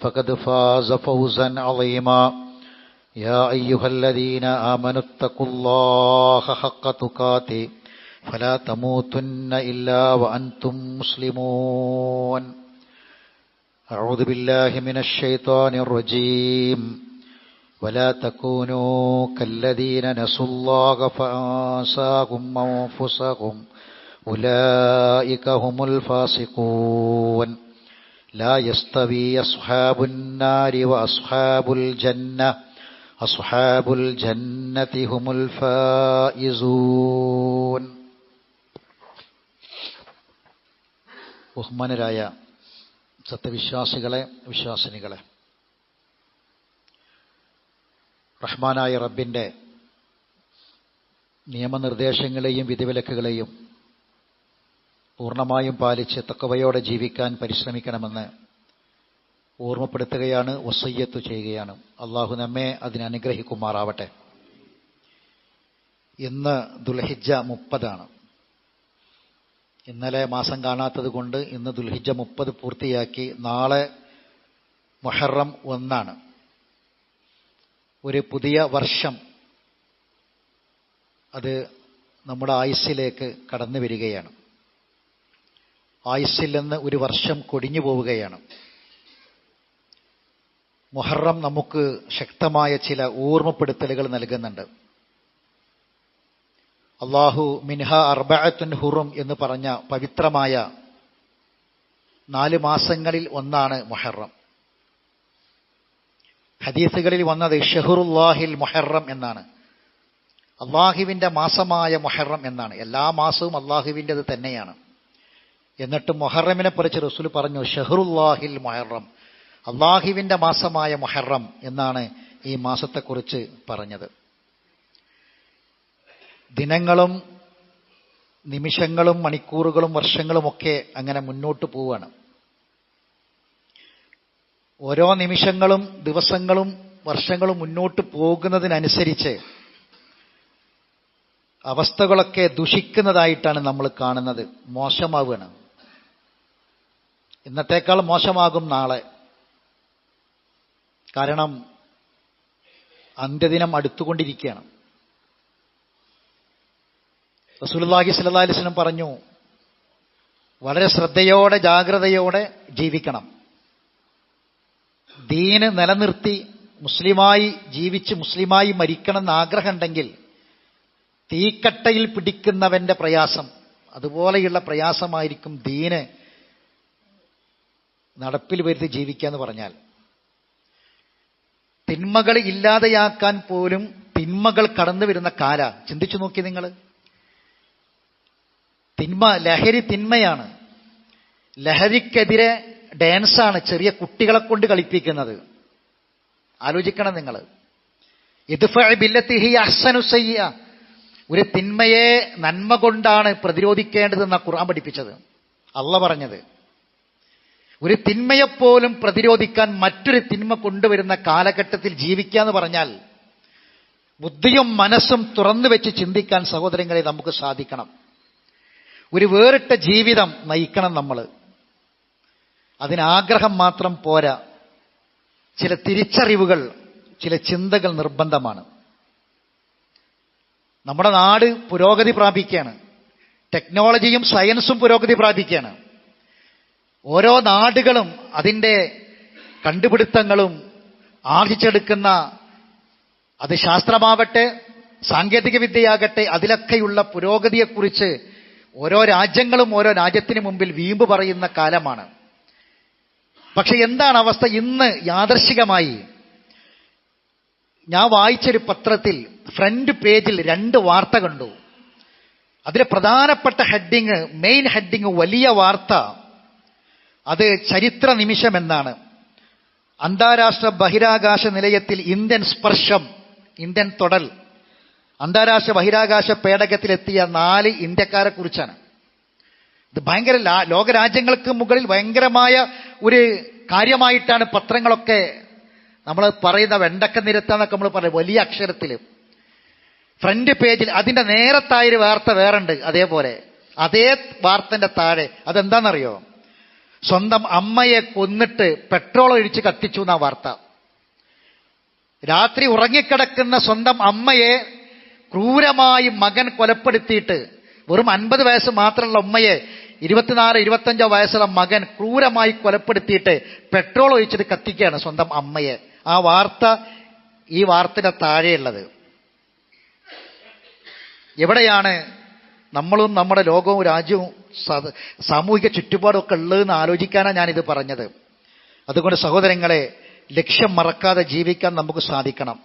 فقد فاز فوزا عظيما يا أيها الذين آمنوا اتقوا الله حق تقاته فلا تموتن إلا وأنتم مسلمون أعوذ بالله من الشيطان الرجيم ولا تكونوا كالذين نسوا الله فأنساهم أنفسهم أولئك هم الفاسقون لا يستوي أصحاب النار وأصحاب الجنة أصحاب الجنة هم الفائزون ബഹുമാനരായ സത്യവിശ്വാസികളെ വിശ്വാസിനികളെ റഹ്മാനായ റബ്ബിൻ്റെ നിയമനിർദ്ദേശങ്ങളെയും വിധിവിലക്കുകളെയും പൂർണമായും പാലിച്ച് തക്കവയോടെ ജീവിക്കാൻ പരിശ്രമിക്കണമെന്ന് ഓർമ്മപ്പെടുത്തുകയാണ് വസയ്യത്ത് ചെയ്യുകയാണ്. അള്ളാഹു നമ്മെ അതിനനുഗ്രഹിക്കുമാറാവട്ടെ ഇന്ന് ദുൽഹിജ മുപ്പതാണ്. ഇന്നലെ മാസം കാണാത്തത് കൊണ്ട് ഇന്ന് ദുൽഹിജ മുപ്പത് പൂർത്തിയാക്കി നാളെ മൊഹറം ഒന്നാണ്. ഒരു പുതിയ വർഷം അത് നമ്മുടെ ആയുസ്സിലേക്ക് കടന്നു വരികയാണ്. ആയുസ്സിൽ നിന്ന് ഒരു വർഷം കൊടിഞ്ഞു പോവുകയാണ്. മുഹറം നമുക്ക് ശക്തമായ ചില ഓർമ്മപ്പെടുത്തലുകൾ നൽകുന്നുണ്ട്. അള്ളാഹു മിൻഹ അർബഅത്തുൻ ഹുറും എന്ന് പറഞ്ഞ പവിത്രമായ നാല് മാസങ്ങളിൽ ഒന്നാണ് മുഹറം. ഹദീസുകളിൽ വന്നത് ഷെഹുറുല്ലാഹിൽ മുഹറം എന്നാണ്. അള്ളാഹുവിന്റെ മാസമായ മുഹറം എന്നാണ്. എല്ലാ മാസവും അള്ളാഹുവിന്റെത് തന്നെയാണ്. എന്നിട്ട് മൊഹറമിനെ കുറിച്ച് റസൂൽ പറഞ്ഞു ഷെഹറുല്ലാഹിൽ മൊഹറം. അള്ളാഹിവിന്റെ മാസമായ മൊഹറം എന്നാണ് ഈ മാസത്തെക്കുറിച്ച് പറഞ്ഞത്. ദിനങ്ങളും നിമിഷങ്ങളും മണിക്കൂറുകളും വർഷങ്ങളുമൊക്കെ അങ്ങനെ മുന്നോട്ട് പോവുകയാണ്. ഓരോ നിമിഷങ്ങളും ദിവസങ്ങളും വർഷങ്ങളും മുന്നോട്ട് പോകുന്നതിനനുസരിച്ച് അവസ്ഥകളൊക്കെ ദുഷിക്കുന്നതായിട്ടാണ് നമ്മൾ കാണുന്നത്. മോശമാവുകയാണ്. ഇന്നത്തേക്കാൾ മോശമാകും നാളെ. കാരണം അന്ത്യദിനം അടുത്തുകൊണ്ടിരിക്കുകയാണ്. സ്വല്ലല്ലാഹി അലൈഹി വസല്ലം പറഞ്ഞു വളരെ ശ്രദ്ധയോടെ ജാഗ്രതയോടെ ജീവിക്കണം. ദീന് നിലനിർത്തി മുസ്ലിമായി ജീവിച്ച് മുസ്ലിമായി മരിക്കണം എന്ന് ആഗ്രഹമുണ്ടെങ്കിൽ തീക്കട്ടയിൽ പിടിക്കുന്നവന്റെ പ്രയാസം അതുപോലെയുള്ള പ്രയാസമായിരിക്കും ദീന് നടപ്പിൽ വരുത്തി ജീവിക്കുക എന്ന് പറഞ്ഞാൽ തിന്മകൾ ഇല്ലാതെയാക്കാൻ പോലും തിന്മകൾ കടന്നു വരുന്ന കാല. ചിന്തിച്ചു നോക്കി നിങ്ങൾ. തിന്മ ലഹരി തിന്മയാണ്. ലഹരിക്കെതിരെ ഡാൻസാണ് ചെറിയ കുട്ടികളെ കൊണ്ട് കളിപ്പിക്കുന്നത്. ആലോചിക്കണം നിങ്ങൾ. ബില്ലത്തിഹി ഒരു തിന്മയെ നന്മ കൊണ്ടാണ് പ്രതിരോധിക്കേണ്ടതെന്ന ഖുർആൻ പഠിപ്പിച്ചത്. അള്ള പറഞ്ഞത്. ഒരു തിന്മയെപ്പോലും പ്രതിരോധിക്കാൻ മറ്റൊരു തിന്മ കൊണ്ടുവരുന്ന കാലഘട്ടത്തിൽ ജീവിക്കുക എന്ന് പറഞ്ഞാൽ ബുദ്ധിയും മനസ്സും തുറന്നു വെച്ച് ചിന്തിക്കാൻ സഹോദരങ്ങളെ നമുക്ക് സാധിക്കണം. ഒരു വേറിട്ട ജീവിതം നയിക്കണം നമ്മൾ. അതിനാഗ്രഹം മാത്രം പോരാ. ചില തിരിച്ചറിവുകൾ ചില ചിന്തകൾ നിർബന്ധമാണ്. നമ്മുടെ നാട് പുരോഗതി പ്രാപിക്കുകയാണ്. ടെക്നോളജിയും സയൻസും പുരോഗതി പ്രാപിക്കുകയാണ്. ഓരോ നാടുകളും അതിന്റെ കണ്ടുപിടുത്തങ്ങളും ആർജിച്ചെടുക്കുന്ന അത് ശാസ്ത്രമാവട്ടെ സാങ്കേതിക വിദ്യയാകട്ടെ അതിലൊക്കെയുള്ള പുരോഗതിയെക്കുറിച്ച് ഓരോ രാജ്യങ്ങളും ഓരോ രാജ്യത്തിന് മുമ്പിൽ വീമ്പ് പറയുന്ന കാലമാണ്. പക്ഷെ എന്താണ് അവസ്ഥ ഇന്ന് യാദർശികമായി? ഞാൻ വായിച്ചൊരു പത്രത്തിൽ ഫ്രണ്ട് പേജിൽ രണ്ട് വാർത്ത കണ്ടു. അതിലെ പ്രധാനപ്പെട്ട ഹെഡിങ് മെയിൻ ഹെഡിങ് വലിയ വാർത്ത അത് ചരിത്ര നിമിഷമെന്നാണ് അന്താരാഷ്ട്ര ബഹിരാകാശ നിലയത്തിൽ ഇന്ത്യൻ സ്പർശം ഇന്ത്യൻ തൊടൽ. അന്താരാഷ്ട്ര ബഹിരാകാശ പേടകത്തിലെത്തിയ നാല് ഇന്ത്യക്കാരെ കുറിച്ചാണ് ഇത് ഭയങ്കര ലോകരാജ്യങ്ങൾക്ക് മുകളിൽ ഭയങ്കരമായ ഒരു കാര്യമായിട്ടാണ് പത്രങ്ങളൊക്കെ നമ്മൾ പറയുന്ന വെണ്ടക്ക നിരത്താന്നൊക്കെ നമ്മൾ പറയും വലിയ അക്ഷരത്തിൽ ഫ്രണ്ട് പേജിൽ അതിന്റെ നേരത്തായൊരു വാർത്ത വേറുണ്ട് അതേപോലെ. അതേ വാർത്തന്റെ താഴെ. അതെന്താണെന്നറിയോ സ്വന്തം അമ്മയെ കൊന്നിട്ട് പെട്രോൾ ഒഴിച്ച് കത്തിച്ചു എന്നാ വാർത്ത. രാത്രി ഉറങ്ങിക്കിടക്കുന്ന സ്വന്തം അമ്മയെ ക്രൂരമായി മകൻ കൊലപ്പെടുത്തിയിട്ട് വെറും അൻപത് വയസ്സ് മാത്രമുള്ള ഉമ്മയെ ഇരുപത്തിനാല് ഇരുപത്തഞ്ചോ വയസ്സുള്ള മകൻ ക്രൂരമായി കൊലപ്പെടുത്തിയിട്ട് പെട്രോൾ ഒഴിച്ചിട്ട് കത്തിക്കുകയാണ് സ്വന്തം അമ്മയെ. ആ വാർത്ത ഈ വാർത്തയുടെ താഴെയുള്ളത്. എവിടെയാണ് നമ്മളും നമ്മുടെ ലോകവും രാജ്യവും സാമൂഹിക ചുറ്റുപാടും ഒക്കെ ഉള്ളതെന്ന് ആലോചിക്കാനാണ് ഞാനിത് പറഞ്ഞത്. അതുകൊണ്ട് സഹോദരങ്ങളെ ലക്ഷ്യം മറക്കാതെ ജീവിക്കാൻ നമുക്ക് സാധിക്കണം.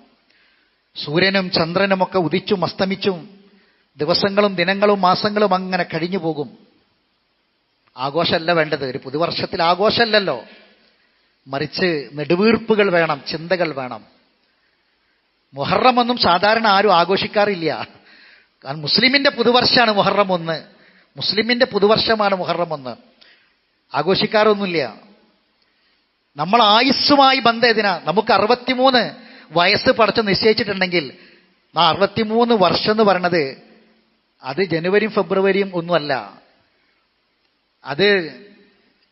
സൂര്യനും ചന്ദ്രനുമൊക്കെ ഉദിച്ചും അസ്തമിച്ചും ദിവസങ്ങളും ദിനങ്ങളും മാസങ്ങളും അങ്ങനെ കഴിഞ്ഞു പോകും. ആഘോഷമല്ല വേണ്ടത്. ഒരു പുതുവർഷത്തിൽ ആഘോഷമല്ലല്ലോ. മറിച്ച് നെടുവീർപ്പുകൾ വേണം ചിന്തകൾ വേണം. മുഹറമൊന്നും സാധാരണ ആരും ആഘോഷിക്കാറില്ല. കാരണം മുസ്ലിമിന്റെ പുതുവർഷമാണ് മുഹറം ഒന്ന്. മുസ്ലിമിന്റെ പുതുവർഷമാണ് മുഹറം ഒന്ന്. ആഘോഷിക്കാറൊന്നുമില്ല. നമ്മൾ ആയുസ്സുമായി ബന്ധം ഇതിനാ നമുക്ക് അറുപത്തിമൂന്ന് വയസ്സ് പടച്ച് നിശ്ചയിച്ചിട്ടുണ്ടെങ്കിൽ ആ അറുപത്തിമൂന്ന് വർഷം എന്ന് പറയണത് അത് ജനുവരിയും ഫെബ്രുവരിയും ഒന്നുമല്ല. അത്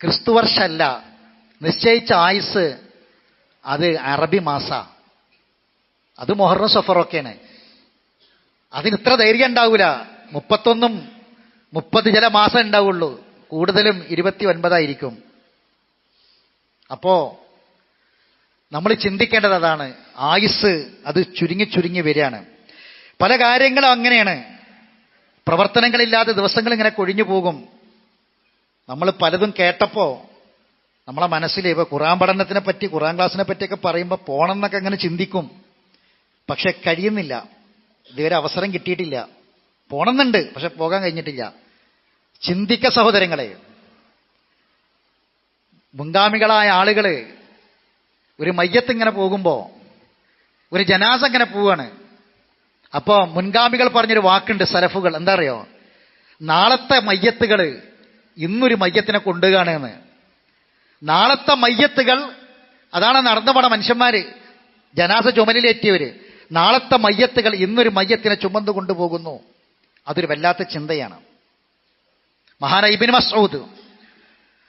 ക്രിസ്തുവർഷമല്ല നിശ്ചയിച്ച ആയുസ് അത് അറബി മാസ. അത് മൊഹറും സഫറൊക്കെയാണ്. അതിന് ഇത്ര ധൈര്യം ഉണ്ടാവൂല. മുപ്പത്തൊന്നും മുപ്പത് ചില മാസം ഉണ്ടാവുള്ളൂ. കൂടുതലും ഇരുപത്തി ഒൻപതായിരിക്കും അപ്പോ നമ്മൾ ചിന്തിക്കേണ്ടത് അതാണ്. ആയുസ് അത് ചുരുങ്ങി ചുരുങ്ങി വരികയാണ്. പല കാര്യങ്ങളും അങ്ങനെയാണ്. പ്രവർത്തനങ്ങളില്ലാതെ ദിവസങ്ങൾ ഇങ്ങനെ കൊഴിഞ്ഞു പോകും. നമ്മൾ പലതും കേട്ടപ്പോ നമ്മളെ മനസ്സിൽ ഇപ്പൊ ഖുറാൻ പഠനത്തിനെ പറ്റി ഖുറാൻ ക്ലാസ്സിനെ പറ്റിയൊക്കെ പറയുമ്പോൾ പോകണം എന്നൊക്കെ അങ്ങനെ ചിന്തിക്കും. പക്ഷെ കഴിയുന്നില്ല. ഇതുവരെ അവസരം കിട്ടിയിട്ടില്ല. പോണമെന്നുണ്ട് പക്ഷെ പോകാൻ കഴിഞ്ഞിട്ടില്ല. ചിന്തിക്ക സഹോദരങ്ങളെ മുൻഗാമികളായ ആളുകൾ ഒരു മയ്യത്ത് ഇങ്ങനെ പോകുമ്പോൾ ഒരു ജനാസ ഇങ്ങനെ പോവാണ്. അപ്പോൾ മുൻഗാമികൾ പറഞ്ഞൊരു വാക്കുണ്ട് സലഫുകൾ. എന്താ അറിയോ? നാളത്തെ മയ്യത്തുകൾ ഇന്നൊരു മയ്യത്തിനെ കൊണ്ടുകയാണെന്ന് നാളത്തെ മയ്യത്തുകൾ അതാണ് നടന്നു പോണ മനുഷ്യന്മാര് ജനാസ ചുമലിലേറ്റിയവര്. നാളത്തെ മയ്യത്തുകൾ ഇന്നൊരു മയ്യത്തിനെ ചുമന്നു കൊണ്ടുപോകുന്നു. അതൊരു വല്ലാത്ത ചിന്തയാണ്. മഹാന ഇബിൻ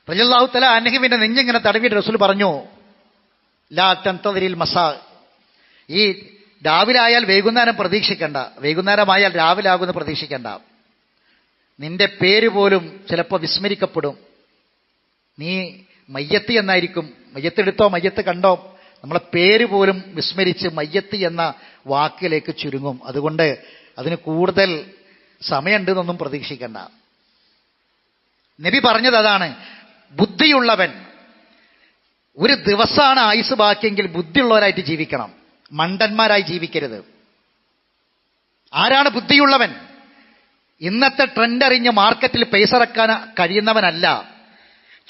റജല്ലാഹു തല അനഹിമിന്റെ നെഞ്ഞിങ്ങനെ തടവിയിട്ട് റസൂൽ പറഞ്ഞു ലാ തന്തതിരിൽ മസാ ഈ രാവിലെ ആയാൽ വൈകുന്നേരം പ്രതീക്ഷിക്കണ്ട വൈകുന്നേരമായാൽ രാവിലെ ആകുമെന്ന് പ്രതീക്ഷിക്കണ്ട. നിന്റെ പേര് പോലും ചിലപ്പോൾ വിസ്മരിക്കപ്പെടും. നീ മയ്യത്ത് എന്നായിരിക്കും. മയ്യത്തെടുത്തോ മയ്യത്ത് കണ്ടോ? നമ്മളെ പേര് പോലും വിസ്മരിച്ച് മയ്യത്ത് എന്ന വാക്കിലേക്ക് ചുരുങ്ങും. അതുകൊണ്ട് അതിന് കൂടുതൽ സമയമുണ്ടെന്നൊന്നും പ്രതീക്ഷിക്കണ്ട. നബി പറഞ്ഞത് അതാണ് ബുദ്ധിയുള്ളവൻ ഒരു ദിവസമാണ് ആയുസ് ബാക്കിയെങ്കിൽ ബുദ്ധിയുള്ളവരായിട്ട് ജീവിക്കണം. മണ്ടന്മാരായി ജീവിക്കരുത്. ആരാണ് ബുദ്ധിയുള്ളവൻ? ഇന്നത്തെ ട്രെൻഡ് അറിഞ്ഞ് മാർക്കറ്റിൽ പൈസ ഇറക്കാൻ കഴിയുന്നവനല്ല.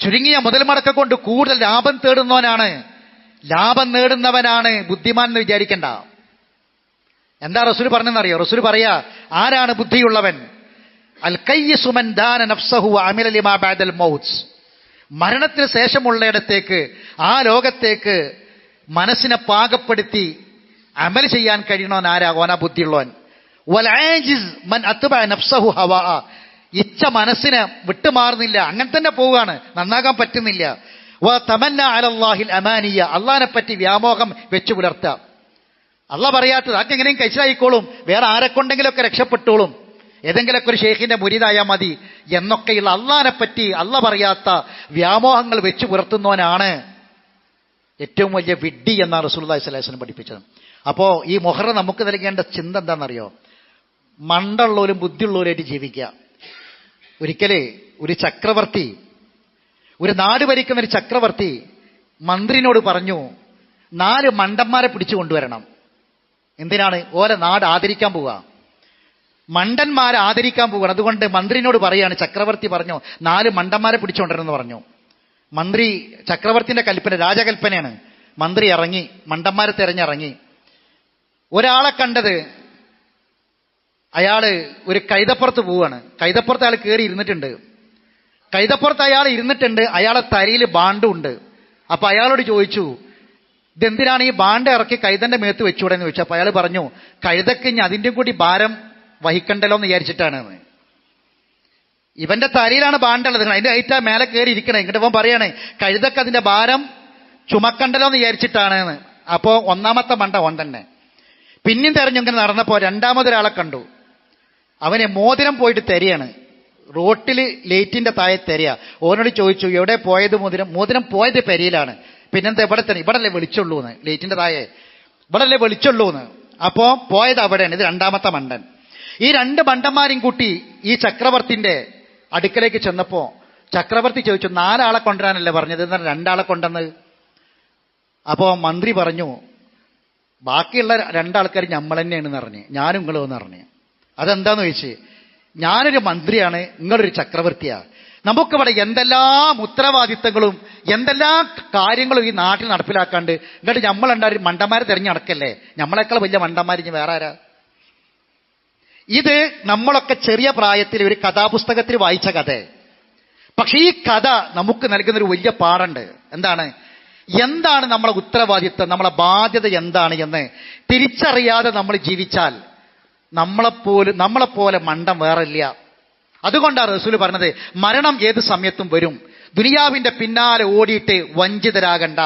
ചുരുങ്ങിയ മുതൽ മുടക്ക കൊണ്ട് കൂടുതൽ ലാഭം തേടുന്നവനാണ് ലാഭം നേടുന്നവനാണ് ബുദ്ധിമാൻ എന്ന് വിചാരിക്കണ്ട. എന്താ റസൂൽ പറഞ്ഞെന്നറിയോ റസൂൽ പറയാ ആരാണ് ബുദ്ധിയുള്ളവൻ? അൽ കയ്യസുമൻ ദാന നഫ്സഹു മരണത്തിന് ശേഷമുള്ളയിടത്തേക്ക് ആ ലോകത്തേക്ക് മനസ്സിനെ പാകപ്പെടുത്തി അമൽ ചെയ്യാൻ കഴിയണവൻ ആരാ? ആ ബുദ്ധിയുള്ളവൻ. വൽആജിസ് മൻ നഫ്സഹു ഇച്ഛ മനസ്സിനെ വിട്ടുമാറുന്നില്ല. അങ്ങനെ തന്നെ പോവുകയാണ്. നന്നാകാൻ പറ്റുന്നില്ല. അമാനിയ. അള്ളാഹിനെ പറ്റി വ്യാമോഹം വെച്ചു പുലർത്താം അള്ള പറയാത്തത് അതൊക്കെ എങ്ങനെയും കഴിച്ചായിക്കോളും. വേറെ ആരെക്കൊണ്ടെങ്കിലൊക്കെ രക്ഷപ്പെട്ടോളും. ഏതെങ്കിലുമൊക്കെ ഒരു ഷെയ്ഖിന്റെ മുരിതായാൽ മതി എന്നൊക്കെയുള്ള അള്ളഹാനെ പറ്റി അള്ള പറയാത്ത വ്യാമോഹങ്ങൾ വെച്ചു പുലർത്തുന്നവനാണ് ഏറ്റവും വലിയ വിഡ്ഡി എന്നാണ് അലൈഹി വസല്ലം പഠിപ്പിച്ചത്. അപ്പോ ഈ മൊഹറ നമുക്ക് നൽകേണ്ട ചിന്ത എന്താണെന്നറിയോ? മണ്ടുള്ളവരും ബുദ്ധിയുള്ളവരായിട്ട് ജീവിക്കുക. ഒരിക്കലേ ഒരു ചക്രവർത്തി ഒരു നാട് ഭരിക്കുന്ന ഒരു ചക്രവർത്തി മന്ത്രിനോട് പറഞ്ഞു നാല് മണ്ടന്മാരെ പിടിച്ചു കൊണ്ടുവരണം. എന്തിനാണ്? ഓലെ നാട് ആദരിക്കാൻ പോവുക മണ്ടന്മാരെ ആദരിക്കാൻ പോവുകയാണ് അതുകൊണ്ട് മന്ത്രിനോട് പറയാണ് ചക്രവർത്തി പറഞ്ഞു നാല് മണ്ടന്മാരെ പിടിച്ചുകൊണ്ടിരുന്നു പറഞ്ഞു. മന്ത്രി ചക്രവർത്തിന്റെ കൽപ്പന രാജകൽപ്പനയാണ്. മന്ത്രി ഇറങ്ങി മണ്ടന്മാരെ തെരഞ്ഞിറങ്ങി. ഒരാളെ കണ്ടത് അയാൾ ഒരു കൈതപ്പുറത്ത് പോവാണ്. കൈതപ്പുറത്ത് അയാൾ കയറി ഇരുന്നിട്ടുണ്ട്. കൈതപ്പുറത്ത് അയാൾ ഇരുന്നിട്ടുണ്ട്. അയാളെ തരിയിൽ ബാണ്ടുണ്ട്. അപ്പൊ അയാളോട് ചോദിച്ചു ഇതെന്തിനാണ് ഈ ബാണ്ട് ഇറക്കി കൈതന്റെ മേത്ത് വെച്ചൂടെ എന്ന് ചോദിച്ചു അയാൾ പറഞ്ഞു കഴുതക്ക് ഇനി അതിന്റെ കൂടി ഭാരം വഹിക്കണ്ടല്ലോ എന്ന് വിചാരിച്ചിട്ടാണ്. ഇവന്റെ തലയിലാണ് ബാണ്ടുള്ളത്. അതിന്റെ ഐറ്റാ മേലെ കയറി ഇരിക്കണേ. ഇങ്ങോട്ട് ഇവൻ പറയണേ കഴുതക്ക് അതിന്റെ ഭാരം ചുമക്കണ്ടല്ലോ എന്ന് വിചാരിച്ചിട്ടാണ്. അപ്പോ ഒന്നാമത്തെ മണ്ട ഓൻ തന്നെ. പിന്നെയും തെരഞ്ഞിങ്ങനെ നടന്നപ്പോ രണ്ടാമതൊരാളെ കണ്ടു. അവനെ മോതിരം പോയിട്ട് തെരയാണ് റോട്ടിൽ ലേറ്റിന്റെ താഴെ തെരയാ. ഓനോട് ചോദിച്ചു എവിടെ പോയത് മോതിരം? മോതിരം പോയത് പെരയിലാണ്. പിന്നെന്താ ഇവിടെ തന്നെ ഇവിടെ അല്ലേ വിളിച്ചുള്ളൂ എന്ന് ലേറ്റിന്റെ താഴെ. ഇവിടെ അല്ലേ വിളിച്ചുള്ളൂ എന്ന് അപ്പോ പോയത് അവിടെയാണ് ഇത് രണ്ടാമത്തെ മണ്ടൻ. ഈ രണ്ട് മണ്ടന്മാരും കൂട്ടി ഈ ചക്രവർത്തിന്റെ അടുക്കലേക്ക് ചെന്നപ്പോ ചക്രവർത്തി ചോദിച്ചു നാലാളെ കൊണ്ടുവരാനല്ലേ പറഞ്ഞത്? എന്നാൽ രണ്ടാളെ കൊണ്ടെന്ന് അപ്പോ മന്ത്രി പറഞ്ഞു ബാക്കിയുള്ള രണ്ടാൾക്കാർ നമ്മൾ തന്നെയാണെന്ന് പറഞ്ഞ് ഞാനും നിങ്ങളും എന്ന് പറഞ്ഞ്. അതെന്താന്ന് ചോദിച്ച്? ഞാനൊരു മന്ത്രിയാണ് നിങ്ങളൊരു ചക്രവർത്തിയാണ്. നമുക്കിവിടെ എന്തെല്ലാം ഉത്തരവാദിത്തങ്ങളും എന്തെല്ലാം കാര്യങ്ങളും ഈ നാട്ടിൽ നടപ്പിലാക്കാണ്ട് എന്നിട്ട് നമ്മളുണ്ടാവും മണ്ടന്മാരെ തിരഞ്ഞു നടക്കല്ലേ? നമ്മളെക്കാൾ വലിയ മണ്ടന്മാർ ഇനി വേറെ ആരാ? ഇത് നമ്മളൊക്കെ ചെറിയ പ്രായത്തിൽ ഒരു കഥാപുസ്തകത്തിൽ വായിച്ച കഥ. പക്ഷെ ഈ കഥ നമുക്ക് നൽകുന്ന ഒരു വലിയ പാടുണ്ട് എന്താണ്? എന്താണ് നമ്മളെ ഉത്തരവാദിത്വം നമ്മളെ ബാധ്യത എന്താണ് എന്ന് തിരിച്ചറിയാതെ നമ്മൾ ജീവിച്ചാൽ നമ്മളെപ്പോലെ നമ്മളെപ്പോലെ മണ്ടം വേറില്ല അതുകൊണ്ടാണ് റസൂൽ പറഞ്ഞത് മരണം ഏത് സമയത്തും വരും. ദുനിയാവിന്റെ പിന്നാലെ ഓടിയിട്ട് വഞ്ചിതരാകണ്ട.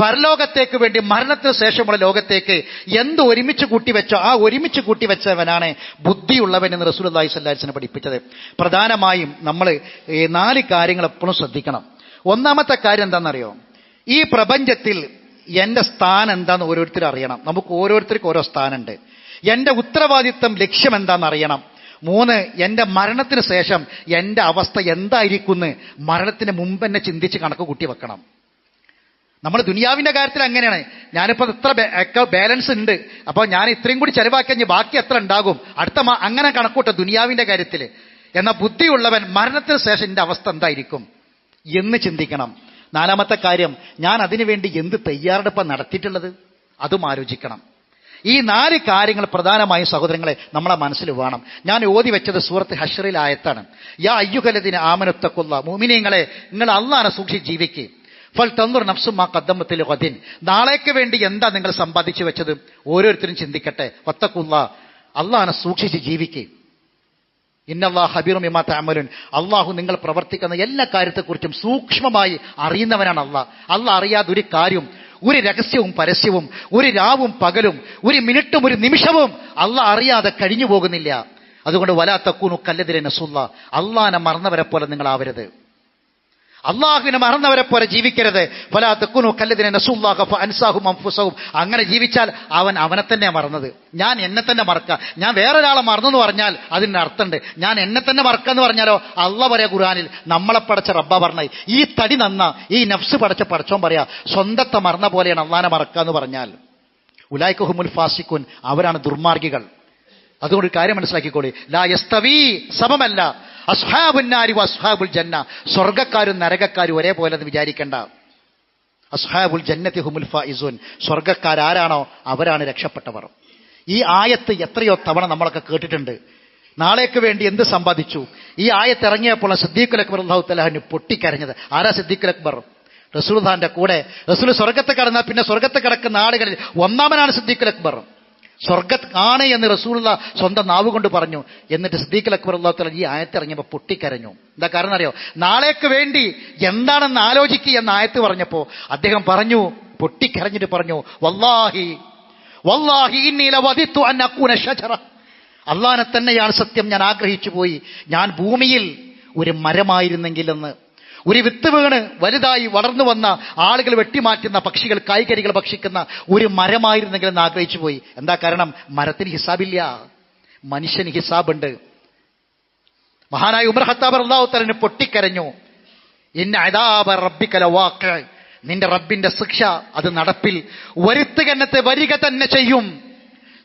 പരലോകത്തേക്ക് വേണ്ടി മരണത്തിന് ശേഷമുള്ള ലോകത്തേക്ക് എന്ത് ഒരുമിച്ച് കൂട്ടിവെച്ചോ ആ ഒരുമിച്ച് കൂട്ടിവെച്ചവനാണ് ബുദ്ധിയുള്ളവൻ എന്ന് റസൂൽ അള്ളാഹി സല്ലാസിനെ പഠിപ്പിച്ചത്. പ്രധാനമായും നമ്മൾ ഈ നാല് കാര്യങ്ങൾ എപ്പോഴും ശ്രദ്ധിക്കണം. ഒന്നാമത്തെ കാര്യം എന്താണെന്നറിയോ? ഈ പ്രപഞ്ചത്തിൽ എന്റെ സ്ഥാനം എന്താണെന്ന് ഓരോരുത്തരും അറിയണം. നമുക്ക് ഓരോരുത്തർക്കും ഓരോ സ്ഥാനമുണ്ട്. എന്റെ ഉത്തരവാദിത്വം ലക്ഷ്യം എന്താണെന്ന് അറിയണം മൂന്ന് എന്റെ മരണത്തിന് ശേഷം എന്റെ അവസ്ഥ എന്തായിരിക്കും മരണത്തിന് മുമ്പ് എന്നെ ചിന്തിച്ച് കണക്ക് കൂട്ടി വെക്കണം. നമ്മൾ ദുനിയാവിന്റെ കാര്യത്തിൽ അങ്ങനെയാണ്. ഞാനിപ്പോൾ എത്ര ബാലൻസ് ഉണ്ട്. അപ്പോൾ ഞാൻ ഇത്രയും കൂടി ചെലവാക്കി ബാക്കി എത്ര ഉണ്ടാകും? അടുത്ത അങ്ങനെ കണക്കൂട്ട ദുനിയാവിന്റെ കാര്യത്തിൽ എന്ന ബുദ്ധിയുള്ളവൻ മരണത്തിന് ശേഷം എന്റെ അവസ്ഥ എന്തായിരിക്കും? എന്ന് ചിന്തിക്കണം. നാലാമത്തെ കാര്യം ഞാൻ അതിനുവേണ്ടി എന്ത് തയ്യാറെടുപ്പ് നടത്തിയിട്ടുള്ളത്? അതും ആലോചിക്കണം. ഈ നാല് കാര്യങ്ങൾ പ്രധാനമായും സഹോദരങ്ങളെ നമ്മളെ മനസ്സിൽ വേണം. ഞാൻ ഓതി വെച്ചത് സൂറത്ത് ഹഷറിലായത്താണ് യാ അയ്യുഹലതിന് ആമനത്തക്കൊള്ള മോമിനിയങ്ങളെ നിങ്ങൾ അള്ളാനെ സൂക്ഷിച്ച് ജീവിക്കുക ഫൽ തന്നൂർ നഫ്സുമാ കദ്ദമത്തിൽ ഹദിൻ നാളേക്ക് വേണ്ടി എന്താ നിങ്ങൾ സമ്പാദിച്ചു വെച്ചത്? ഓരോരുത്തരും ചിന്തിക്കട്ടെ. ഒത്തക്കുള്ള അള്ളാനെ സൂക്ഷിച്ച് ജീവിക്കുക ഇന്നല്ലാ ഹബീറും ഇമാ താമലുൻ അള്ളാഹു നിങ്ങൾ പ്രവർത്തിക്കുന്ന എല്ലാ കാര്യത്തെക്കുറിച്ചും സൂക്ഷ്മമായി അറിയുന്നവനാണ് അള്ളാഹ്. അള്ളാഹ് അറിയാതെ ഒരു കാര്യം ഒരു രഹസ്യവും പരസ്യവും ഒരു രാവും പകലും ഒരു മിനിറ്റും ഒരു നിമിഷവും അള്ള അറിയാതെ കഴിഞ്ഞു പോകുന്നില്ല അതുകൊണ്ട് വലാ തക്കൂനു കല്ലതിരെ നസുല്ല. അള്ളാനെ മറന്നവരെ പോലെ നിങ്ങൾ ആവരുത് അള്ളാഹുവിനെ മറന്നവരെ പോലെ ജീവിക്കരുത്. ഫലാ തെക്കുനു കല്ലതിനെ നസുല്ലാഹ അൻസാഹും അംഫുസവും അങ്ങനെ ജീവിച്ചാൽ അവൻ അവനെ തന്നെ മറന്നത്. ഞാൻ എന്നെ തന്നെ മറക്കുക. ഞാൻ വേറൊരാളെ മറന്നെന്ന് പറഞ്ഞാൽ അതിന് അർത്ഥമുണ്ട്. ഞാൻ എന്നെ തന്നെ മറക്കുക എന്ന് പറഞ്ഞാലോ അള്ള പറയാ ഖുർആനിൽ നമ്മളെ പടച്ച റബ്ബ പറഞ്ഞായി ഈ തടി നന്ന ഈ നഫ്സ് പടച്ച പടച്ചോൻ പറയാ സ്വന്തത്തെ മറന്ന പോലെയാണ് അള്ളാനെ മറക്കുക എന്ന് പറഞ്ഞാൽ. ഉലായ്ക്കുഹുമുൽ ഫാസിക്കുൻ അവരാണ് ദുർമാർഗികൾ. അതുകൊണ്ട് കാര്യം മനസ്സിലാക്കിക്കോളി. ലാ യസ്തവി സമമല്ല. അസ്ഹാബുന്നാരി അസ്ഹാബുൽ ജന്ന. സ്വർഗക്കാരും നരകക്കാരും ഒരേപോലെ എന്ന് വിചാരിക്കേണ്ട. അസ്ഹാബുൽ ജന്നത്തി ഹുമുൽ ഇസുൻ സ്വർഗക്കാരാരാണോ അവരാണ് രക്ഷപ്പെട്ടവർ. ഈ ആയത്ത് എത്രയോ തവണ നമ്മളൊക്കെ കേട്ടിട്ടുണ്ട്. നാളേക്ക് വേണ്ടി എന്ത് സമ്പാദിച്ചു? ഈ ആയത്ത് ഇറങ്ങിയപ്പോൾ സിദ്ദീഖുൽ അക്ബർ അള്ളാഹു തലാഹുന് പൊട്ടിക്കരഞ്ഞത്. ആരാ സിദ്ദീഖുൽ അക്ബർ? റസൂൽഖാന്റെ കൂടെ. റസൂൽ സ്വർഗത്ത് കടന്നാൽ പിന്നെ സ്വർഗത്ത് കിടക്കുന്ന ആളുകളിൽ ഒന്നാമനാണ് സിദ്ദീഖുൽ അക്ബർ. സ്വർഗത്ത് ആണ് എന്ന് റസൂള്ള സ്വന്തം നാവ് കൊണ്ട് പറഞ്ഞു. എന്നിട്ട് സിദ്ദീഖ് അക്ബർ അള്ളാഹു തല ഈ ആയത്തിറങ്ങിയപ്പോൾ പൊട്ടിക്കരഞ്ഞു. എന്താ കാരണം അറിയോ? നാളേക്ക് വേണ്ടി എന്താണെന്ന് ആലോചിക്കുക എന്ന ആയത്ത് പറഞ്ഞപ്പോൾ അദ്ദേഹം പറഞ്ഞു പൊട്ടിക്കരഞ്ഞിട്ട് പറഞ്ഞു വല്ലാഹി വല്ലാഹി വധിത്തു അന്നക്കൂന ഷജറ അള്ളാനെ തന്നെയാണ് സത്യം ഞാൻ ആഗ്രഹിച്ചു പോയി. ഞാൻ ഭൂമിയിൽ ഒരു മരമായിരുന്നെങ്കിലെന്ന്. ഒരു വിത്ത് വീണ് വലുതായി വളർന്നു വന്ന ആളുകൾ വെട്ടിമാറ്റുന്ന പക്ഷികൾ കായ്കരികൾ ഭക്ഷിക്കുന്ന ഒരു മരമായിരുന്നെങ്കിൽ എന്ന് ആഗ്രഹിച്ചു പോയി. എന്താ കാരണം? മരത്തിന് ഹിസാബില്ല. മനുഷ്യന് ഹിസാബുണ്ട്. മഹാനായ ഉമർ ഹത്താബ് അള്ളാഹുത്തലിന് തലന് പൊട്ടിക്കരഞ്ഞു. ഇന്ന അതാബ റബ്ബിക്കല വാക്ക് നിന്റെ റബ്ബിന്റെ ശിക്ഷ അത് നടപ്പിൽ. വരുത്തുകന്നത്തെ വരിക തന്നെ ചെയ്യും.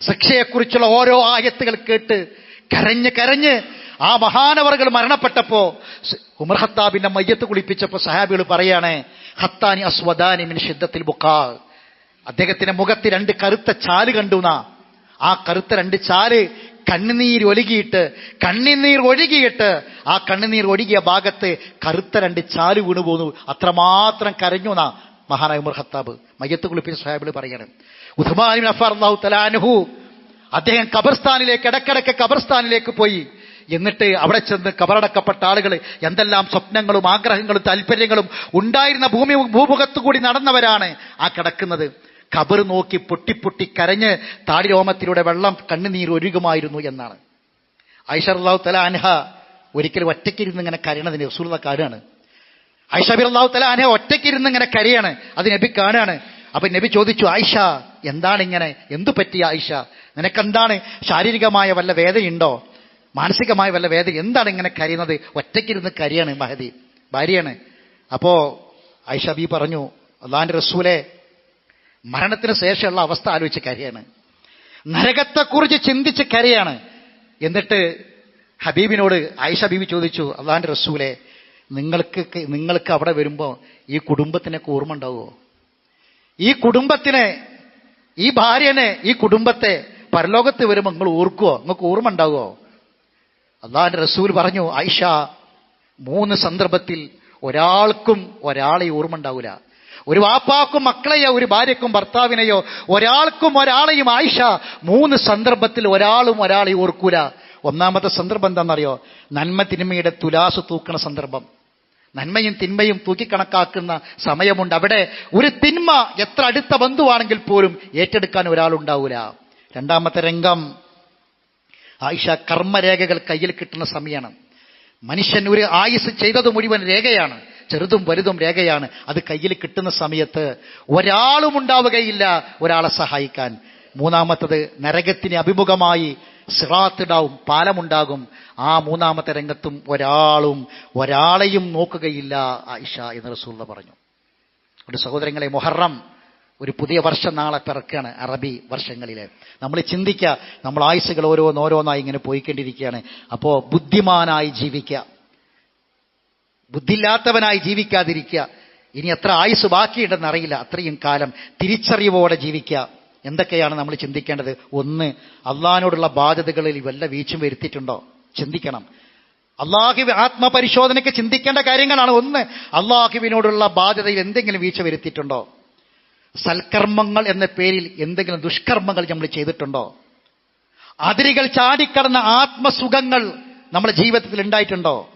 ശിക്ഷയെക്കുറിച്ചുള്ള ഓരോ ആയത്തുകൾ കേട്ട് കരഞ്ഞ് കരഞ്ഞ് ആ മഹാനവറുകൾ മരണപ്പെട്ടപ്പോ ഉമർ ഹത്താബിന്റെ മയ്യത്ത് കുളിപ്പിച്ചപ്പോ സഹാബികൾ പറയാണ് ഹത്താനി അസ്വദാനി മിൻ ഷിദ്ദത്തിൽ ബുക്കാ അദ്ദേഹത്തിന്റെ മുഖത്ത് രണ്ട് കറുത്ത ചാൽ കണ്ടുനാ ആ കറുത്ത രണ്ട് ചാൽ കണ്ണുനീർ ഒഴുകിയിട്ട് കണ്ണുനീർ ഒഴുകിയിട്ട് ആ കണ്ണുനീർ ഒഴുകിയ ഭാഗത്ത് കറുത്ത രണ്ട് ചാൽ വീണു പോന്നു. അത്രമാത്രം കരഞ്ഞു നാ മഹാനായ ഉമർ ഹത്താബ് മയ്യത്ത് കുളിപ്പിച്ച സാഹിബിൾ പറയണം ഉസ്മാൻ അഫാർ അള്ളാഹു തലാനുഹു അദ്ദേഹം കബർസ്ഥാനിലേക്ക് ഇടക്കിടക്ക് കബർസ്ഥാനിലേക്ക് പോയി. എന്നിട്ട് അവിടെ ചെന്ന് കബറടക്കപ്പെട്ട ആളുകൾ എന്തെല്ലാം സ്വപ്നങ്ങളും ആഗ്രഹങ്ങളും താല്പര്യങ്ങളും ഉണ്ടായിരുന്ന ഭൂമി ഭൂമുഖത്തു കൂടി നടന്നവരാണ് ആ കിടക്കുന്നത്. കബർ നോക്കി പൊട്ടിപ്പൊട്ടി കരഞ്ഞ് താടിരോമത്തിലൂടെ വെള്ളം കണ്ണുനീർ ഒഴുകുമായിരുന്നു എന്നാണ്. ഐഷർലാഹു തല അൻഹ ഒരിക്കലും ഒറ്റയ്ക്കിരുന്ന് ഇങ്ങനെ കരയണതിന് റസൂലുള്ള കാരാണ് ഐഷബിർ അള്ളാഹു തല അനഹ ഒറ്റയ്ക്കിരുന്ന് ഇങ്ങനെ കരയാണ്. അത് നബി കാണാണ്. അപ്പൊ നബി ചോദിച്ചു ആയിഷ എന്താണ് ഇങ്ങനെ? എന്തു പറ്റി ആയിഷ നിനക്കെന്താണ് ശാരീരികമായ വല്ല വേദനയുണ്ടോ? മാനസികമായ വല്ല വേദന എന്താണ് ഇങ്ങനെ കരയുന്നത്? ഒറ്റയ്ക്കിരുന്ന് കരിയാണ് മഹദി. ഭാര്യയാണ്. അപ്പോ ഐഷബി പറഞ്ഞു അള്ളാന്റെ റസൂലെ മരണത്തിന് ശേഷമുള്ള അവസ്ഥ ആലോചിച്ച് കരയാണ്. നരകത്തെക്കുറിച്ച് ചിന്തിച്ച് കരയാണ്. എന്നിട്ട് ഹബീബിനോട് ആയിഷ ബീബി ചോദിച്ചു അള്ളാന്റെ റസൂലെ നിങ്ങൾക്ക് നിങ്ങൾക്ക് അവിടെ വരുമ്പോൾ ഈ കുടുംബത്തിനൊക്കെ ഓർമ്മ ഉണ്ടാവുമോ ഈ കുടുംബത്തിനെ ഈ ഭാര്യനെ ഈ കുടുംബത്തെ പരലോകത്ത് വരുമ്പോൾ നിങ്ങൾ ഓർക്കുവോ? നിങ്ങൾക്ക് ഓർമ്മ ഉണ്ടാവുമോ അള്ളാന്റെ റസൂൽ പറഞ്ഞു ആയിഷ മൂന്ന് സന്ദർഭത്തിൽ ഒരാൾക്കും ഒരാളെ ഓർമ്മ ഉണ്ടാവില്ല ഒരു വാപ്പാക്കും മക്കളെയോ ഒരു ഭാര്യക്കും ഭർത്താവിനെയോ ഒരാൾക്കും ഒരാളെയും ആയിഷ മൂന്ന് സന്ദർഭത്തിൽ ഒരാളും ഒരാളെ ഓർക്കൂല. ഒന്നാമത്തെ സന്ദർഭം എന്താണെന്നറിയോ? നന്മ തിന്മയുടെ തുലാസ് തൂക്കണ സന്ദർഭം. നന്മയും തിന്മയും തൂക്കിക്കണക്കാക്കുന്ന സമയമുണ്ട്. അവിടെ ഒരു തിന്മ എത്ര അടുത്ത ബന്ധുവാണെങ്കിൽ പോലും ഏറ്റെടുക്കാൻ ഒരാളുണ്ടാവൂല. രണ്ടാമത്തെ രംഗം ആയിഷ കർമ്മരേഖകൾ കയ്യിൽ കിട്ടുന്ന സമയമാണ് മനുഷ്യൻ ഒരു ആയുസ് ചെയ്തത് മുഴുവൻ രേഖയാണ്. ചെറുതും വലുതും രേഖയാണ്. അത് കയ്യിൽ കിട്ടുന്ന സമയത്ത് ഒരാളും ഉണ്ടാവുകയില്ല ഒരാളെ സഹായിക്കാൻ. മൂന്നാമത്തത് നരകത്തിന് അഭിമുഖമായി സിറാത്തിടാവും പാലമുണ്ടാകും. ആ മൂന്നാമത്തെ രംഗത്തും ഒരാളും ഒരാളെയും നോക്കുകയില്ല ആയിഷ എന്ന് റസൂള്ള പറഞ്ഞു. ഒരു സഹോദരങ്ങളെ മൊഹറം ഒരു പുതിയ വർഷം നാളെ പിറക്കുകയാണ് അറബി വർഷങ്ങളിൽ നമ്മൾ ചിന്തിക്കുക നമ്മൾ ആയുസ്സുകൾ ഓരോന്നോരോന്നായി ഇങ്ങനെ പോയിക്കൊണ്ടിരിക്കുകയാണ്. അപ്പോൾ ബുദ്ധിമാനായി ജീവിക്കുക ബുദ്ധിയില്ലാത്തവനായി ജീവിക്കാതിരിക്കുക ഇനി എത്ര ആയുസ് ബാക്കിയുണ്ടെന്ന് അറിയില്ല. അത്രയും കാലം തിരിച്ചറിവോടെ ജീവിക്കുക എന്തൊക്കെയാണ് നമ്മൾ ചിന്തിക്കേണ്ടത്? ഒന്ന് അള്ളഹാനോടുള്ള ബാധ്യതകളിൽ വല്ല വീഴ്ചയും വരുത്തിയിട്ടുണ്ടോ? ചിന്തിക്കണം. അള്ളാഹു ആത്മപരിശോധനയ്ക്ക് ചിന്തിക്കേണ്ട കാര്യങ്ങളാണ് ഒന്ന് അള്ളാഹുവിനോടുള്ള ബാധ്യതയിൽ എന്തെങ്കിലും വീഴ്ച വരുത്തിയിട്ടുണ്ടോ? സൽക്കർമ്മങ്ങൾ എന്ന പേരിൽ എന്തെങ്കിലും ദുഷ്കർമ്മങ്ങൾ നമ്മൾ ചെയ്തിട്ടുണ്ടോ? അതിരുകൾ ചാടിക്കടന്ന ആത്മസുഖങ്ങൾ നമ്മുടെ ജീവിതത്തിൽ ഉണ്ടായിട്ടുണ്ടോ?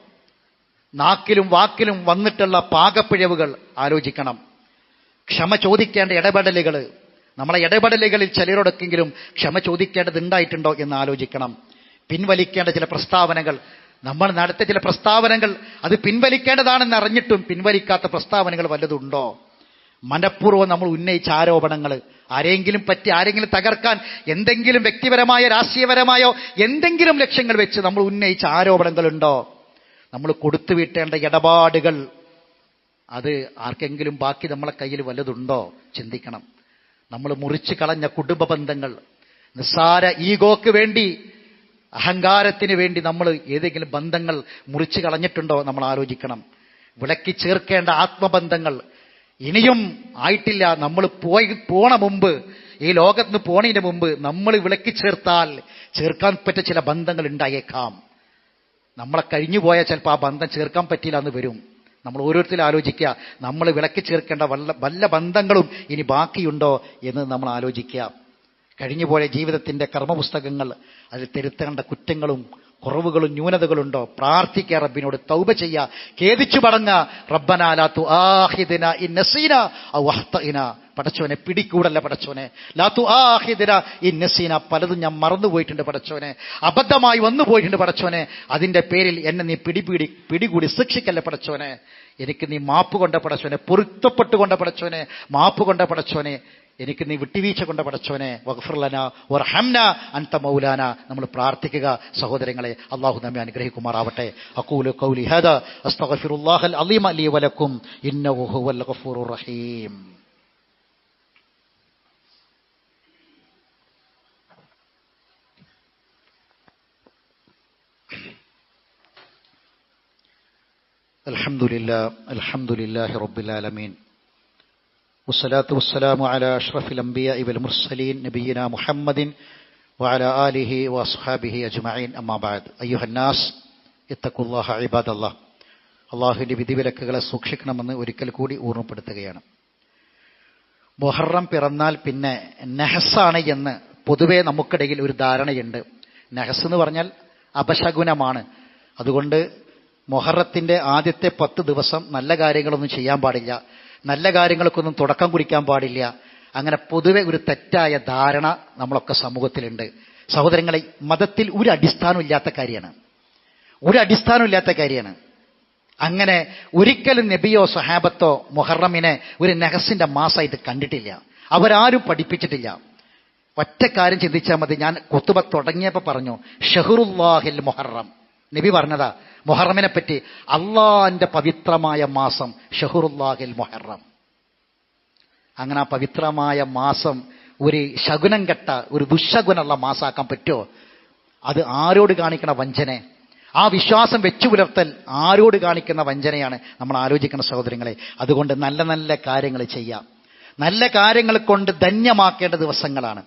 നാക്കിലും വാക്കിലും വന്നിട്ടുള്ള പാകപ്പിഴവുകൾ ആലോചിക്കണം. ക്ഷമ ചോദിക്കേണ്ട ഇടപെടലുകൾ. നമ്മളെ ഇടപെടലുകളിൽ ചിലരോടൊക്കെങ്കിലും ക്ഷമ ചോദിക്കേണ്ടത് ഉണ്ടായിട്ടുണ്ടോ എന്ന് ആലോചിക്കണം. പിൻവലിക്കേണ്ട ചില പ്രസ്താവനകൾ. നമ്മൾ നടത്തിയ ചില പ്രസ്താവനകൾ അത് പിൻവലിക്കേണ്ടതാണെന്ന് അറിഞ്ഞിട്ടും പിൻവലിക്കാത്ത പ്രസ്താവനകൾ വല്ലതുണ്ടോ മനഃപൂർവം നമ്മൾ ഉന്നയിച്ച ആരോപണങ്ങൾ. ആരെങ്കിലും പറ്റി ആരെങ്കിലും തകർക്കാൻ എന്തെങ്കിലും വ്യക്തിപരമായ രാഷ്ട്രീയപരമായോ എന്തെങ്കിലും ലക്ഷ്യങ്ങൾ വെച്ച് നമ്മൾ ഉന്നയിച്ച ആരോപണങ്ങളുണ്ടോ? നമ്മൾ കൊടുത്തു വീട്ടേണ്ട ഇടപാടുകൾ അത് ആർക്കെങ്കിലും ബാക്കി നമ്മളെ കയ്യിൽ വല്ലതുണ്ടോ? ചിന്തിക്കണം. നമ്മൾ മുറിച്ചു കളഞ്ഞ കുടുംബ ബന്ധങ്ങൾ നിസ്സാര ഈഗോക്ക് വേണ്ടി അഹങ്കാരത്തിന് വേണ്ടി നമ്മൾ ഏതെങ്കിലും ബന്ധങ്ങൾ മുറിച്ചു കളഞ്ഞിട്ടുണ്ടോ? നമ്മൾ ആലോചിക്കണം. വിളക്കി ചേർക്കേണ്ട ആത്മബന്ധങ്ങൾ ഇനിയും ആയിട്ടില്ല. നമ്മൾ പോയി പോണ മുമ്പ് ഈ ലോകത്ത് നിന്ന് പോണതിന് മുമ്പ് നമ്മൾ വിളക്കി ചേർത്താൽ ചേർക്കാൻ പറ്റിയ ചില ബന്ധങ്ങൾ ഉണ്ടായേക്കാം. നമ്മളെ കഴിഞ്ഞു പോയാൽ ചിലപ്പോൾ ആ ബന്ധം ചേർക്കാൻ പറ്റില്ല എന്ന് വരും. നമ്മൾ ഓരോരുത്തരും ആലോചിക്കുക നമ്മൾ വിളക്കി ചേർക്കേണ്ട വല്ല വല്ല ബന്ധങ്ങളും ഇനി ബാക്കിയുണ്ടോ എന്ന് നമ്മൾ ആലോചിക്കുക. കഴിഞ്ഞുപോയ ജീവിതത്തിന്റെ കർമ്മപുസ്തകങ്ങൾ അതിൽ തിരുത്തേണ്ട കുറ്റങ്ങളും കുറവുകളും ന്യൂനതകളുണ്ടോ പ്രാർത്ഥിക്കുക റബ്ബിനോട് തൗബ ചെയ്യ. ഖേദിച്ചു പടങ്ങ റബ്ബനാലാത്തു ആഹിദിന ഇൻ നസീന ഔ അഖ്തഇന. പടച്ചോനെ പിടിക്കൂടല്ല പടച്ചോനെ. ലാത്തു ആഹിദിന ഇൻ നസീന. പലതും ഞാൻ മറന്നുപോയിട്ടുണ്ട് പടച്ചോനെ. അബദ്ധമായി വന്നു പോയിട്ടുണ്ട് പടച്ചോനെ. അതിന്റെ പേരിൽ എന്നെ നീ പിടിപിടി പിടികൂടി ശിക്ഷിക്കല്ല പടച്ചോനെ. എനിക്ക് നീ മാപ്പ് കൊണ്ട പടച്ചോനെ. പൊരുത്തപ്പെട്ടുകൊണ്ട പടച്ചോനെ. മാപ്പ് കൊണ്ട പടച്ചോനെ. എനിക്ക് നീ വിട്ടുവീഴ്ച കൊണ്ട പടച്ചോനെ വഖഫുർലന വർഹംന അൻത മൗലാന നമ്മൾ പ്രാർത്ഥിക്കുക സഹോദരങ്ങളെ അള്ളാഹു നമ്മെ അനുഗ്രഹിക്കുമാറാവട്ടെ അഖൂലു ഖൗലി ഹദാ അസ്തഗ്ഫിറുല്ലാഹൽ അലീമ ലി വലക്കും ഇന്നഹു ഹുവൽ ഗഫൂറുർ റഹീം الحمد لله الحمد لله رب العالمين والصلاة والسلام على أشرف الأنبياء والمرسلين نبينا محمد وعلى آله وأصحابه أجمعين أما بعد أيها الناس اتقوا الله عباد الله അള്ളാഹുവിൻ്റെ വിധിവിലക്കുകളെ സൂക്ഷിക്കണമെന്ന് ഒരിക്കൽ കൂടി ഓർമ്മപ്പെടുത്തുകയാണ് മൊഹറം പിറന്നാൽ പിന്നെ നെഹസാണ് എന്ന് പൊതുവെ നമുക്കിടയിൽ ഒരു ധാരണയുണ്ട് നെഹസ് എന്ന് പറഞ്ഞാൽ അപശകുനമാണ് അതുകൊണ്ട് മൊഹറത്തിന്റെ ആദ്യത്തെ പത്ത് ദിവസം നല്ല കാര്യങ്ങളൊന്നും ചെയ്യാൻ പാടില്ല നല്ല കാര്യങ്ങൾക്കൊന്നും തുടക്കം കുറിക്കാൻ പാടില്ല. അങ്ങനെ പൊതുവെ ഒരു തെറ്റായ ധാരണ നമ്മളൊക്കെ സമൂഹത്തിലുണ്ട്. സഹോദരങ്ങളെ മതത്തിൽ ഒരു അടിസ്ഥാനം ഇല്ലാത്ത കാര്യമാണ്. ഒരു അടിസ്ഥാനം ഇല്ലാത്ത കാര്യമാണ്. അങ്ങനെ ഒരിക്കലും നബിയോ സഹാബത്തോ മുഹറമിനെ ഒരു നെഹസിന്റെ മാസമായിട്ട് കണ്ടിട്ടില്ല. അവരാരും പഠിപ്പിച്ചിട്ടില്ല. ഒറ്റ കാര്യം ചിന്തിച്ചാൽ മതി. ഞാൻ കൊത്തുബ തുടങ്ങിയപ്പോൾ പറഞ്ഞു ഷഹറുല്ലാഹിൽ മൊഹറം. നബി പറഞ്ഞതാ മൊഹറമിനെ പറ്റി അള്ളാന്റെ പവിത്രമായ മാസം ഷഹുറുല്ലാഹിൽ മൊഹറം. അങ്ങനെ ആ പവിത്രമായ മാസം ഒരു ശകുനം കെട്ട ഒരു ദുശകുനുള്ള മാസാക്കാൻ പറ്റുമോ? അത് ആരോട് കാണിക്കണ വഞ്ചനെ? ആ വിശ്വാസം വെച്ചു പുലർത്തൽ ആരോട് കാണിക്കുന്ന വഞ്ചനയാണ് നമ്മൾ ആലോചിക്കുന്ന സഹോദരങ്ങളെ. അതുകൊണ്ട് നല്ല നല്ല കാര്യങ്ങൾ ചെയ്യാം. നല്ല കാര്യങ്ങൾ കൊണ്ട് ധന്യമാക്കേണ്ട ദിവസങ്ങളാണ്.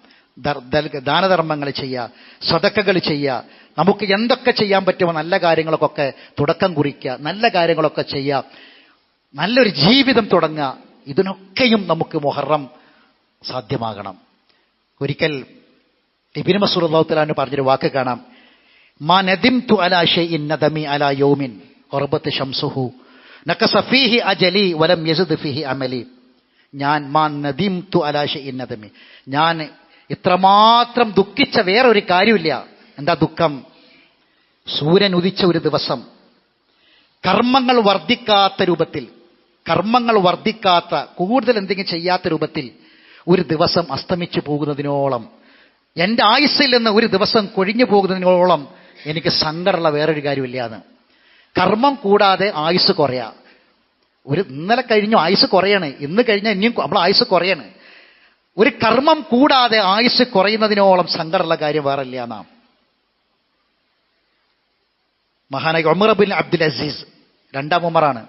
ദാനധർമ്മങ്ങൾ ചെയ്യുക സ്വതക്കകൾ ചെയ്യുക നമുക്ക് എന്തൊക്കെ ചെയ്യാൻ പറ്റുമോ നല്ല കാര്യങ്ങളൊക്കെ തുടക്കം കുറിക്കുക നല്ല കാര്യങ്ങളൊക്കെ ചെയ്യുക നല്ലൊരു ജീവിതം തുടങ്ങുക ഇതിനൊക്കെയും നമുക്ക് മുഹറം സാധ്യമാകണം. ഒരിക്കൽ ടിബിൻ മസൂർ അള്ളാഹുത്തലാന്ന് പറഞ്ഞൊരു വാക്ക് കാണാം. മാ നദിം തു അലാ ഇൻ നദമി അലാ യോമിൻ ഒറബത്ത് ഷംസുഹു നക്കസഫീഹി അജലി വലം യസുദ് ഫിഹി അമലി. ഞാൻ മാ നദിം തു അലാ ഇൻ നദമി. ഞാൻ ഇത്രമാത്രം ദുഃഖിച്ച വേറൊരു കാര്യമില്ല. എന്താ ദുഃഖം? സൂര്യൻ ഉദിച്ച ഒരു ദിവസം. കർമ്മങ്ങൾ വർദ്ധിക്കാത്ത രൂപത്തിൽ കർമ്മങ്ങൾ വർദ്ധിക്കാത്ത കൂടുതൽ എന്തെങ്കിലും ചെയ്യാത്ത രൂപത്തിൽ ഒരു ദിവസം അസ്തമിച്ചു പോകുന്നതിനോളം എന്റെ ആയുസ്സിൽ നിന്ന് ഒരു ദിവസം കൊഴിഞ്ഞു പോകുന്നതിനോളം എനിക്ക് സങ്കടമുള്ള വേറൊരു കാര്യമില്ല എന്ന് കർമ്മം കൂടാതെ ആയുസ് കുറയാ. ഒരു ഇന്നലെ കഴിഞ്ഞു ആയുസ് കുറയാണ്. ഇന്ന് കഴിഞ്ഞാൽ ഇനിയും നമ്മൾ ആയുസ് കുറയാണ്. ഒരു കർമ്മം കൂടാതെ ആയുസ് കുറയുന്നതിനോളം സങ്കടമുള്ള കാര്യം വേറല്ല നാം മഹാനായി ഉമർ ബിൻ അബ്ദുൽ അസീസ് രണ്ടാം ഉമറാണ്.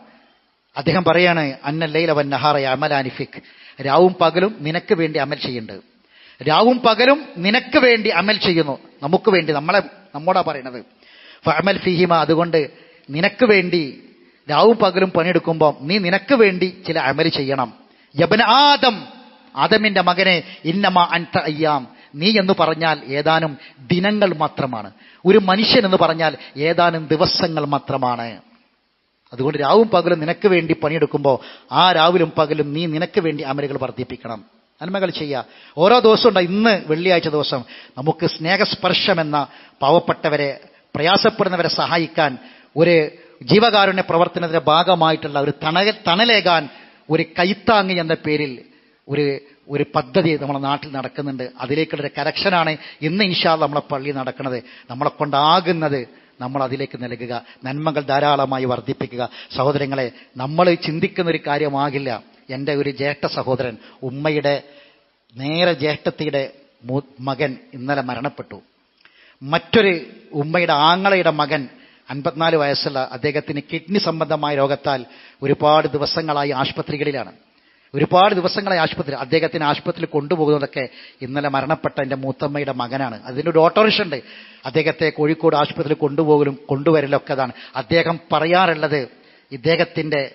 അദ്ദേഹം പറയാണ് അന്നല്ലൈല വൻ നഹാറ അമലാനിഫിക് രാവും പകലും നിനക്ക് വേണ്ടി അമൽ ചെയ്യുന്നുണ്ട്. രാവും പകലും നിനക്ക് വേണ്ടി അമൽ ചെയ്യുന്നു. നമുക്ക് വേണ്ടി നമ്മളെ നമ്മോടാ പറയണത്. ഫഅമൽ ഫിഹിമ അതുകൊണ്ട് നിനക്ക് വേണ്ടി രാവും പകലും പണിയെടുക്കുമ്പോൾ നീ നിനക്ക് വേണ്ടി ചില അമൽ ചെയ്യണം. യബന ആദം ആദമിന്റെ മകനെ ഇന്നമ അൻത അയ്യാം. നീ എന്ന് പറഞ്ഞാൽ ഏതാനും ദിനങ്ങൾ മാത്രമാണ്. ഒരു മനുഷ്യൻ എന്ന് പറഞ്ഞാൽ ഏതാനും ദിവസങ്ങൾ മാത്രമാണ്. അതുകൊണ്ട് രാവും പകലും നിനക്ക് വേണ്ടി പണിയെടുക്കുമ്പോൾ ആ രാവിലും പകലും നീ നിനക്ക് വേണ്ടി അമലുകൾ വർദ്ധിപ്പിക്കണം. നന്മകൾ ചെയ്യുക ഓരോ ദിവസവും ഉണ്ട് ഇന്ന് വെള്ളിയാഴ്ച ദിവസം നമുക്ക് സ്നേഹസ്പർശം എന്ന പാവപ്പെട്ടവരെ പ്രയാസപ്പെടുന്നവരെ സഹായിക്കാൻ ഒരു ജീവകാരുണ്യ പ്രവർത്തനത്തിന്റെ ഭാഗമായിട്ടുള്ള ഒരു തണ തണലേകാൻ ഒരു കൈത്താങ്ങി എന്ന പേരിൽ ഒരു ഒരു പദ്ധതി നമ്മുടെ നാട്ടിൽ നടക്കുന്നുണ്ട്. അതിലേക്കുള്ള ഒരു കരക്ഷനാണ് ഇന്ന് ഇൻഷാ നമ്മളെ പള്ളി നടക്കുന്നത്. നമ്മളെ കൊണ്ടാകുന്നത് നമ്മൾ അതിലേക്ക് നൽകുക. നന്മകൾ ധാരാളമായി വർദ്ധിപ്പിക്കുക. സഹോദരങ്ങളെ നമ്മൾ ചിന്തിക്കുന്ന ഒരു കാര്യമാകില്ല. എന്റെ ഒരു ജ്യേഷ്ഠ സഹോദരൻ ഉമ്മയുടെ നേരെ ജ്യേഷ്ഠത്തിയുടെ മകൻ ഇന്നലെ മരണപ്പെട്ടു. മറ്റൊരു ഉമ്മയുടെ ആങ്ങളയുടെ മകൻ അൻപത്തിനാല് വയസ്സുള്ള അദ്ദേഹത്തിന് കിഡ്നി സംബന്ധമായ രോഗത്താൽ ഒരുപാട് ദിവസങ്ങളായി ആശുപത്രികളിലാണ്. ഒരുപാട് ദിവസങ്ങളെ ആശുപത്രി അദ്ദേഹത്തിന് ആശുപത്രിയിൽ കൊണ്ടുപോകുന്നതൊക്കെ ഇന്നലെ മരണപ്പെട്ട എന്റെ മൂത്തമ്മയുടെ മകനാണ്. അതിന്റെ ഒരു ഓട്ടോറിക്ഷ ഉണ്ട് അദ്ദേഹത്തെ കോഴിക്കോട് ആശുപത്രിയിൽ കൊണ്ടുപോകലും കൊണ്ടുവരലൊക്കെ അതാണ്. അദ്ദേഹം പറയാറുള്ളത് ഇദ്ദേഹത്തിന്റെ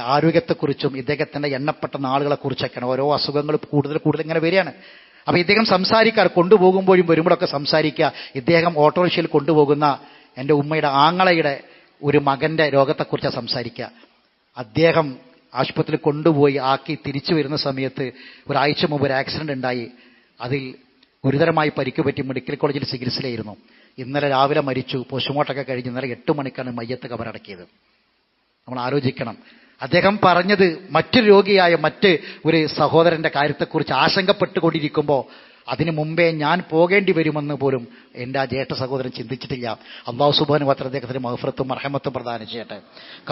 ആരോഗ്യത്തെക്കുറിച്ചും ഇദ്ദേഹത്തിന്റെ എണ്ണപ്പെട്ട നാളുകളെക്കുറിച്ചൊക്കെയാണ്. ഓരോ അസുഖങ്ങൾ കൂടുതൽ കൂടുതൽ ഇങ്ങനെ വരികയാണ്. അപ്പോൾ ഇദ്ദേഹം സംസാരിക്കാറ്. കൊണ്ടുപോകുമ്പോഴും വരുമ്പോഴൊക്കെ സംസാരിക്കുക. ഇദ്ദേഹം ഓട്ടോറിക്ഷയിൽ കൊണ്ടുപോകുന്ന എന്റെ ഉമ്മയുടെ ആങ്ങളയുടെ ഒരു മകന്റെ രോഗത്തെക്കുറിച്ചാണ് സംസാരിക്കുക. അദ്ദേഹം ആശുപത്രിയിൽ കൊണ്ടുപോയി ആക്കി തിരിച്ചു വരുന്ന സമയത്ത് ഒരാഴ്ച മുമ്പ് ഒരു ആക്സിഡന്റ് ഉണ്ടായി. അതിൽ ഗുരുതരമായി പരിക്ക് പറ്റി മെഡിക്കൽ കോളേജിൽ ചികിത്സയിലായിരുന്നു. ഇന്നലെ രാവിലെ മരിച്ചു. പോസ്റ്റ്മോർട്ടമൊക്കെ കഴിഞ്ഞ് ഇന്നലെ എട്ട് മണിക്കാണ് മയ്യത്ത് കബറടക്കിയത്. നമ്മൾ ആലോചിക്കണം. അദ്ദേഹം പറഞ്ഞത് മറ്റൊരു രോഗിയായ മറ്റ് ഒരു സഹോദരന്റെ കാര്യത്തെക്കുറിച്ച് ആശങ്കപ്പെട്ടുകൊണ്ടിരിക്കുമ്പോൾ അതിനു മുമ്പേ ഞാൻ പോകേണ്ടി വരുമെന്ന് പോലും എന്റെ ആ ജ്യേഷ്ഠ സഹോദരൻ ചിന്തിച്ചിട്ടില്ല. അള്ളാഹു സുബാനു പത്ര അദ്ദേഹത്തിന് മഹഫ്രത്തും അർഹമത്തും പ്രദാനം ചെയ്യട്ടെ.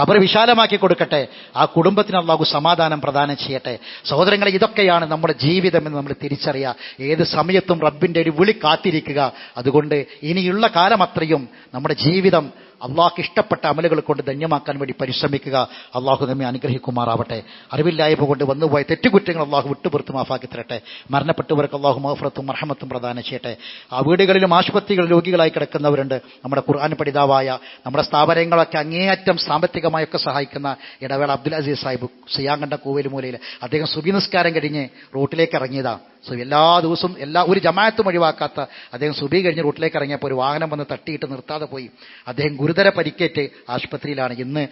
കബർ വിശാലമാക്കി കൊടുക്കട്ടെ. ആ കുടുംബത്തിന് അള്ളാഹു സമാധാനം പ്രദാനം ചെയ്യട്ടെ. സഹോദരങ്ങളെ ഇതൊക്കെയാണ് നമ്മുടെ ജീവിതം എന്ന് നമ്മൾ തിരിച്ചറിയുക ഏത് സമയത്തും റബ്ബിന്റെ ഒരു വിളി കാത്തിരിക്കുക. അതുകൊണ്ട് ഇനിയുള്ള കാലം അത്രയും നമ്മുടെ ജീവിതം അള്ളാഹ്ക്ക് ഇഷ്ടപ്പെട്ട അമലുകൾ കൊണ്ട് ധന്യമാക്കാൻ വേണ്ടി പരിശ്രമിക്കുക. അള്ളാഹു നമ്മെ അനുഗ്രഹിക്കുമാറാവട്ടെ. അറിവില്ലായ്മ കൊണ്ട് വന്നുപോയ തെറ്റുകുറ്റങ്ങൾ അള്ളാഹു വിട്ടുപുറത്ത് മാഫാക്കി തരട്ടെ. മരണപ്പെട്ടവർക്ക് അള്ളാഹു മഹഫറത്തും മർഹമത്തും പ്രദാനം ചെയ്യട്ടെ. ആ വീടുകളിലും ആശുപത്രികളിലും രോഗികളായി കിടക്കുന്നവരുണ്ട്. നമ്മുടെ ഖുർആൻ പഠിതാവായ നമ്മുടെ സ്ഥാപനങ്ങളൊക്കെ അങ്ങേയറ്റം സാമ്പത്തികമായൊക്കെ സഹായിക്കുന്ന ഇടവേള അബ്ദുൽ അസീസ് സാഹിബ് സിയാങ്കണ്ട കൂവലുമൂലയിൽ അദ്ദേഹം സുബി നിസ്കാരം കഴിഞ്ഞ് റോട്ടിലേക്ക് ഇറങ്ങിയതാ. സോ എല്ലാ ദിവസവും എല്ലാ ഒരു ജമാഅത്തും ഒഴിവാക്കാത്ത അദ്ദേഹം സുബി കഴിഞ്ഞ് റൂട്ടിലേക്ക് ഇറങ്ങിയപ്പോൾ ഒരു വാഹനം വന്ന് തട്ടിയിട്ട് നിർത്താതെ പോയി. അദ്ദേഹം ഗുരുതര പരിക്കേറ്റ് ആശുപത്രിയിലാണ്. ഇന്ന്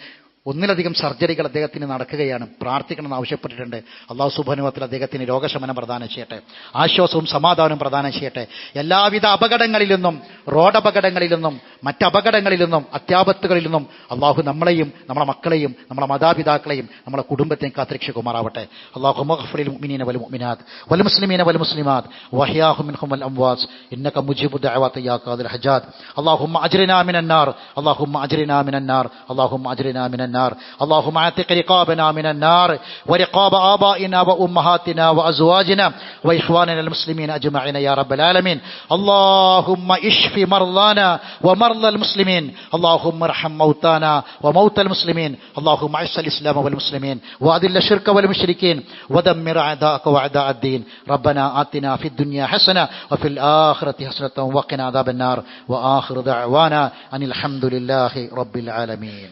ഒന്നിലധികം സർജറികൾ അദ്ദേഹത്തിന് നടക്കുകയാണ്. പ്രാർത്ഥിക്കണമെന്ന് ആവശ്യപ്പെട്ടിട്ടുണ്ട്. അള്ളാഹു സുബനുവത്തിൽ അദ്ദേഹത്തിന് രോഗശമനം പ്രദാനം ചെയ്യട്ടെ. ആശ്വാസവും സമാധാനവും പ്രദാനം ചെയ്യട്ടെ. എല്ലാവിധ അപകടങ്ങളിൽ നിന്നും റോഡപകടങ്ങളിൽ നിന്നും മറ്റപകടങ്ങളിൽ നിന്നും അത്യാപത്തുകളിൽ നിന്നും അള്ളാഹു നമ്മളെയും നമ്മുടെ മക്കളെയും നമ്മുടെ മാതാപിതാക്കളെയും നമ്മുടെ കുടുംബത്തെയും കാത്തിരക്ഷിക്കുമാറാവട്ടെ. അള്ളാഹു മുഖഫുലിൻ വൽ മുമിനാദ് വൽ മുസ്ലിമീന വൽ അംവാസ് ഇന്നക യാ النار. اللهم أعتق رقابنا من النار ورقاب آبائنا وأمهاتنا وأزواجنا وإخواننا المسلمين أجمعين يا رب العالمين. اللهم اشف مرضانا ومرضى المسلمين. اللهم ارحم موتانا وموتى المسلمين. اللهم أعز الإسلام والمسلمين. وأذل الشرك والمشركين. ودمر أعداءك وأعداء الدين. ربنا آتنا في الدنيا حسنة وفي الآخرة حسنة وقنا عذاب النار. وآخر دعوانا أن الحمد لله رب العالمين.